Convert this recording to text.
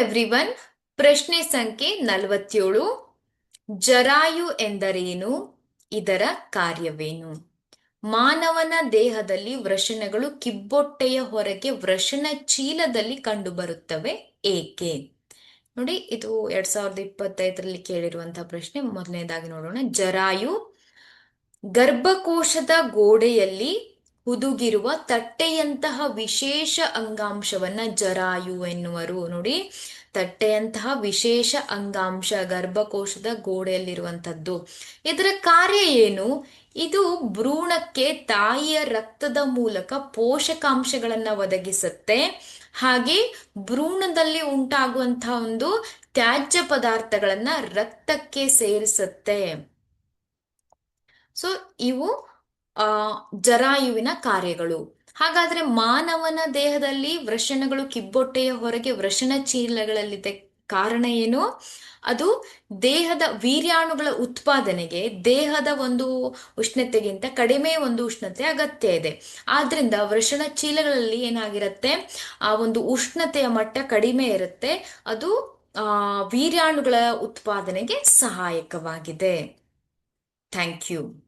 Everyone ಪ್ರಶ್ನೆ ಸಂಖ್ಯೆ ನಲವತ್ತೇಳು. ಜರಾಯು ಎಂದರೇನು? ಇದರ ಕಾರ್ಯವೇನು? ಮಾನವನ ದೇಹದಲ್ಲಿ ವೃಷಣಗಳು ಕಿಬ್ಬೊಟ್ಟೆಯ ಹೊರಗೆ ವೃಷಣ ಚೀಲದಲ್ಲಿ ಕಂಡುಬರುತ್ತವೆ. ಏಕೆ? ನೋಡಿ, ಇದು ಎರಡ್ ಸಾವಿರದ ಇಪ್ಪತ್ತೈದರಲ್ಲಿ ಕೇಳಿರುವಂತಹ ಪ್ರಶ್ನೆ. ಮೊದಲನೇದಾಗಿ ನೋಡೋಣ. ಜರಾಯು ಗರ್ಭಕೋಶದ ಗೋಡೆಯಲ್ಲಿ ಹುದುಗಿರುವ ತಟ್ಟೆಯಂತಹ ವಿಶೇಷ ಅಂಗಾಂಶವನ್ನ ಜರಾಯು ಎನ್ನುವರು. ನೋಡಿ, ತಟ್ಟೆಯಂತಹ ವಿಶೇಷ ಅಂಗಾಂಶ, ಗರ್ಭಕೋಶದ ಗೋಡೆಯಲ್ಲಿರುವಂಥದ್ದು. ಇದರ ಕಾರ್ಯ ಏನು? ಇದು ಭ್ರೂಣಕ್ಕೆ ತಾಯಿಯ ರಕ್ತದ ಮೂಲಕ ಪೋಷಕಾಂಶಗಳನ್ನ ಒದಗಿಸುತ್ತೆ. ಹಾಗೆ ಭ್ರೂಣದಲ್ಲಿ ಉಂಟಾಗುವಂತಹ ಒಂದು ತ್ಯಾಜ್ಯ ಪದಾರ್ಥಗಳನ್ನ ರಕ್ತಕ್ಕೆ ಸೇರಿಸುತ್ತೆ. ಸೊ ಇವು ಆ, ಜರಾಯುವಿನ ಕಾರ್ಯಗಳು. ಹಾಗಾದ್ರೆ ಮಾನವನ ದೇಹದಲ್ಲಿ ವೃಷಣಗಳು ಕಿಬ್ಬೊಟ್ಟೆಯ ಹೊರಗೆ ವೃಷಣ ಚೀಲಗಳಲ್ಲಿದೆ ಕಾರಣ ಏನು? ಅದು ದೇಹದ ವೀರ್ಯಾಣುಗಳ ಉತ್ಪಾದನೆಗೆ, ದೇಹದ ಒಂದು ಉಷ್ಣತೆಗಿಂತ ಕಡಿಮೆ ಒಂದು ಉಷ್ಣತೆ ಅಗತ್ಯ ಇದೆ. ಆದ್ರಿಂದ ವೃಷಣ ಚೀಲಗಳಲ್ಲಿ ಏನಾಗಿರುತ್ತೆ? ಆ ಒಂದು ಉಷ್ಣತೆಯ ಮಟ್ಟ ಕಡಿಮೆ ಇರುತ್ತೆ. ಅದು, ಆ, ವೀರ್ಯಾಣುಗಳ ಉತ್ಪಾದನೆಗೆ ಸಹಾಯಕವಾಗಿದೆ. Thank you.